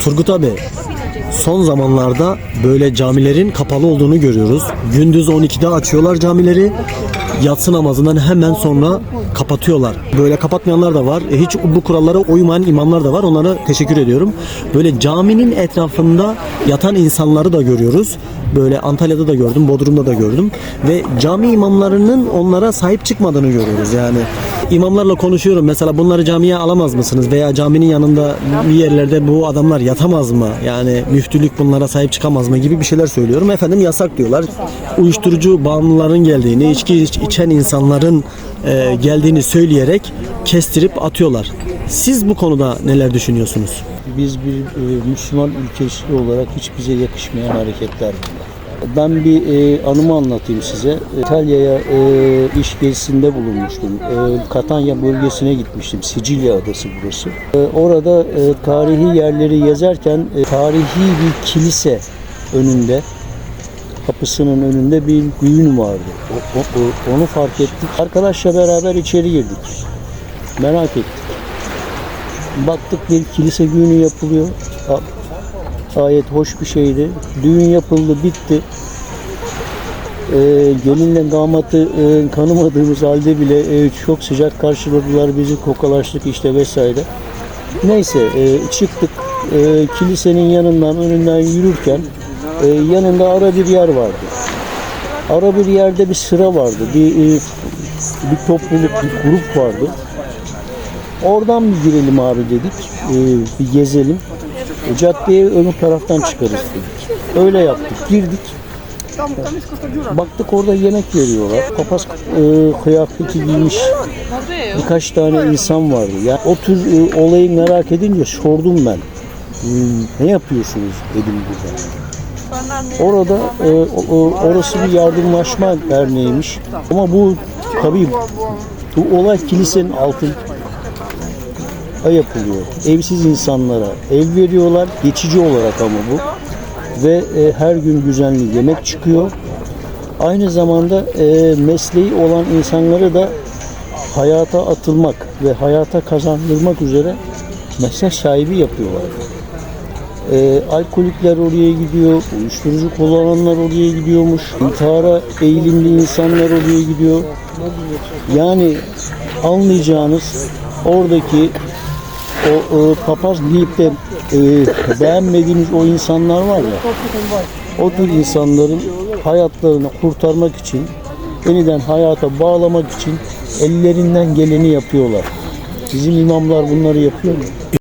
Turgut abi son zamanlarda böyle camilerin kapalı olduğunu görüyoruz. Gündüz 12'de açıyorlar camileri. Yatsı namazından hemen sonra kapatıyorlar. Böyle kapatmayanlar da var. E, Hiç bu kurallara uymayan imamlar da var. Onlara teşekkür ediyorum. Böyle caminin etrafında yatan insanları da görüyoruz. Böyle Antalya'da da gördüm, Bodrum'da da gördüm. Ve cami imamlarının onlara sahip çıkmadığını görüyoruz. Yani imamlarla konuşuyorum. Mesela bunları camiye alamaz mısınız? Veya caminin yanında bir yerlerde bu adamlar yatamaz mı? Yani müftülük bunlara sahip çıkamaz mı gibi bir şeyler söylüyorum. Efendim yasak diyorlar. Uyuşturucu bağımlıların geldiğini, içki iç- içen insanların e, geldiğini söyleyerek kestirip atıyorlar. Siz bu konuda neler düşünüyorsunuz? Biz bir e, Müslüman ülkesi olarak hiç bize yakışmayan hareketler bunlar. Ben bir e, anımı anlatayım size. İtalya'ya e, iş gezisinde bulunmuştum. E, Katanya bölgesine gitmiştim. Sicilya adası burası. E, orada e, tarihi yerleri gezerken e, tarihi bir kilise önünde kapısının önünde bir düğün vardı. O- o- o- onu fark ettik. Arkadaşla beraber içeri girdik. Merak ettik. Baktık bir kilise düğünü yapılıyor. Gayet hoş bir şeydi. Düğün yapıldı, bitti. Ee, gelinle damatı e, tanımadığımız halde bile e, çok sıcak karşıladılar bizi, kokalaştık işte vesaire. Neyse e, çıktık. E, kilisenin yanından, önünden yürürken e, yanında ara bir yer vardı. Ara bir yerde bir sıra vardı. Bir, e, bir topluluk, bir grup vardı. Oradan bir girelim abi dedik. Ee, bir gezelim. E, caddeye öbür taraftan çıkarız dedik. Öyle yaptık. Girdik. Baktık orada yemek veriyorlar. Papaz e, kıyafeti giymiş birkaç tane insan vardı. Ya o tür e, olayı merak edince sordum ben. Hmm, ne yapıyorsunuz dedim burada. Orada e, o- orası bir yardımlaşma derneğiymiş. Ama bu tabii bu olay kilisenin altın yapılıyor. Evsiz insanlara ev veriyorlar. Geçici olarak ama bu. Ve e, her gün düzenli yemek çıkıyor. Aynı zamanda e, mesleği olan insanları da hayata atılmak ve hayata kazandırmak üzere meslek sahibi yapıyorlar. E, alkolikler oraya gidiyor, uyuşturucu kullananlar oraya gidiyormuş, intihara eğilimli insanlar oraya gidiyor. Yani anlayacağınız oradaki o e, papaz deyip de e, beğenmediğiniz o insanlar var ya o tür insanların hayatlarını kurtarmak için yeniden hayata bağlamak için ellerinden geleni yapıyorlar. Bizim imamlar bunları yapıyor mu?